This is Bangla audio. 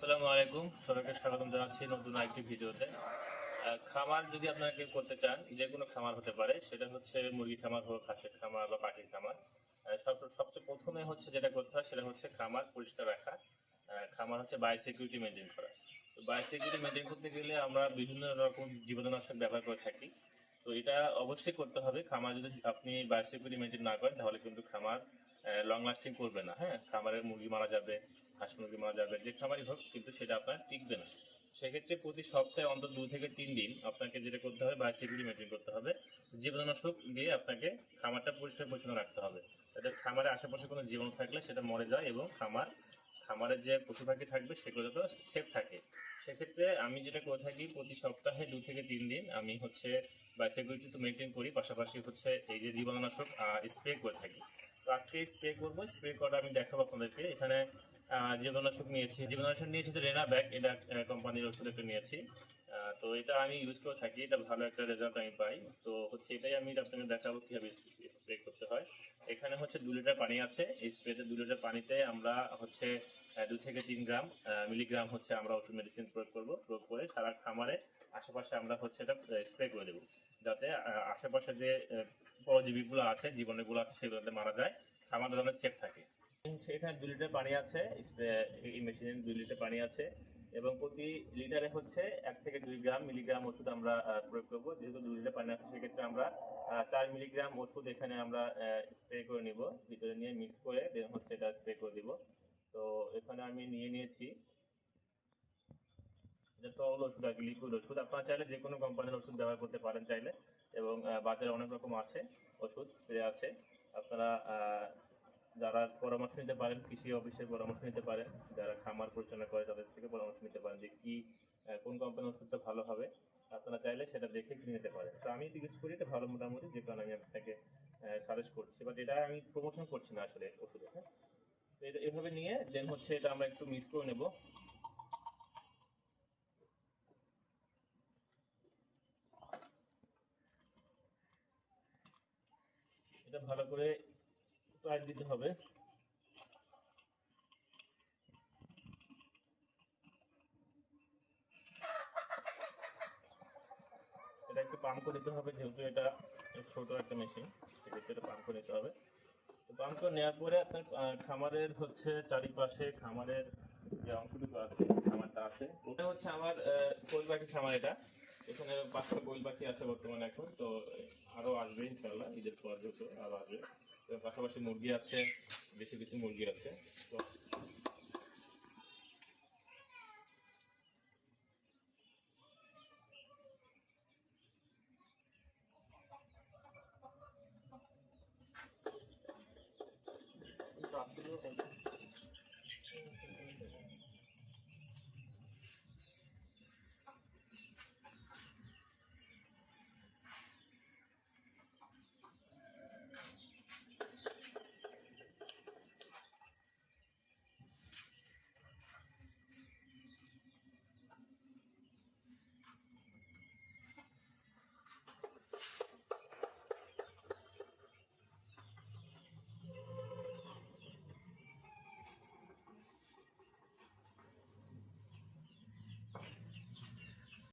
আসসালামু আলাইকুম। সবাইকে স্বাগতম জানাচ্ছি নতুন আরেকটি ভিডিওতে। খামার যদি আপনারা কেউ করতে চান যে কোনো খামার হতে পারে, সেটা হচ্ছে মুরগি খামার হোক, হাঁসের খামার বা পাখির খামার। সব, সবচেয়ে প্রথমে হচ্ছে যেটা করতে হয়, সেটা হচ্ছে খামার পরিষ্কার রাখা। খামার হচ্ছে বায়োসিকিউরিটি মেনটেন করা। তো বায়োসিকিউরিটি মেনটেন করতে গেলে আমরা বিভিন্ন রকম জীবাণুনাশক ব্যবহার করে থাকি। তো এটা অবশ্যই করতে হবে। খামার যদি আপনি বায়োসিকিউরিটি মেনটেন না করেন, তাহলে কিন্তু খামার লং লাস্টিং করবে না। হ্যাঁ খামারের মুরগি মারা যাবে হাঁস মুরগি মারা যাবে যে খামারই হোক, কিন্তু সেটা আপনার টিকবে না। সেক্ষেত্রে প্রতি সপ্তাহে অন্তত দু থেকে তিন দিন আপনাকে যেটা করতে হবে বায়োসিকিউরিটি মেনটেন করতে হবে জীবাণুনাশক দিয়ে আপনাকে খামারটা পরিষ্কার পরিচ্ছন্ন রাখতে হবে। যাতে খামারের আশেপাশে কোনো জীবাণু থাকলে সেটা মরে যায় এবং খামার খামারের যে পশু পাখি থাকবে সেগুলো যাতে সেফ থাকে। সেক্ষেত্রে আমি যেটা করে থাকি, প্রতি সপ্তাহে দু থেকে তিন দিন আমি হচ্ছে বায়োসিকিউরিটি তো মেনটেন করি, পাশাপাশি হচ্ছে এই যে জীবাণুনাশক স্প্রে করে থাকি। তো আজকে স্প্রে করব স্প্রে করা আমি দেখাবো আপনাদেরকে। এখানে আহ, জীবাণুনাশক নিয়েছি। জীবাণুনাশক নিয়েছি তো রেনা ব্যাগ এটা কোম্পানির ওষুধ একটা নিয়েছি। তো এটা আমি ইউজ করে থাকি এটা ভালো একটা রেজাল্ট আমি পাই। তো হচ্ছে এটাই আমি আপনাকে দেখাবো কীভাবে স্প্রে করতে হয়। এখানে হচ্ছে দু লিটার পানি আছে। এই স্প্রেতে দু লিটার পানিতে আমরা হচ্ছে দু থেকে তিন গ্রাম মিলিগ্রাম হচ্ছে আমরা ওষুধ মেডিসিন প্রয়োগ করব। প্রয়োগ করে সারা খামারে আশেপাশে আমরা হচ্ছে এটা স্প্রে করে দেবো। যাতে আশেপাশে যে পরজীবীগুলো আছে জীবাণুগুলো আছে সেগুলোতে মারা যায়। খামার ধরনের সেফ থাকে। এখানে দু লিটার পানি আছে এই মেশিনে দুই লিটার পানি আছে এবং প্রতি লিটারে হচ্ছে এক থেকে দুই গ্রাম মিলিগ্রাম ওষুধ আমরা প্রয়োগ করব। যেহেতু দুই লিটার পানি আছে, সেক্ষেত্রে আমরা চার মিলিগ্রাম ওষুধ এখানে আমরা স্প্রে করে নিব। ভিতরে নিয়ে মিক্স করে then হচ্ছে এটা স্প্রে করে দিব। তো এখানে আমি নিয়ে নিয়েছি। এটা তরল ওষুধ আর লিকুইড ওষুধ। আপনারা চাইলে যে কোনো কোম্পানির ওষুধ ব্যবহার করতে পারেন চাইলে এবং বাজারে অনেক রকম আছে ওষুধ, স্প্রে আছে। আপনারা যারা পরামর্শ নিতে পারেন, কৃষি অফিসের পরামর্শ নিতে পারেন, যারা খামার পরিচালনা করে তাদের থেকে পরামর্শ নিতে পারেন যে কি কোন কোম্পানির ওষুধটা ভালো হবে। আপনারা চাইলে সেটা দেখে কিনে নিতে পারেন। তো আমি ইউজ করি এটা ভালো মোটামুটি, যে কারণে আমি আপনাকে সাজেস্ট করছি। বাট এটা আমি প্রমোশন করছি না আসলে ওষুধে হ্যাঁ? তো এটা এভাবে নিয়ে দেন হচ্ছে এটা আমরা একটু মিক্স করে নেব। এটা ভালো করে টাইট দিতে হবে। এটা একটু পাম্প করে দিতে হবে, যেহেতু এটা ছোট একটা মেশিন সেক্ষেত্রে এটা পাম্প করে নিতে হবে। তো পাম্প করে নেওয়ার পরে আপনার খামারের হচ্ছে চারিপাশে খামারের যে অংশটুকু আছে, খামারটা আছে, ওটা হচ্ছে আমার কোয়েল পাখির খামার এটা। এখানে পাঁচটা কোয়েল পাখি আছে বর্তমানে এখন, তো আরও আসবে ইনশাল্লাহ ঈদের পর যত আরও আসবে। পাশাপাশি মুরগি আছে বেশি বেশি মুরগি আছে। তো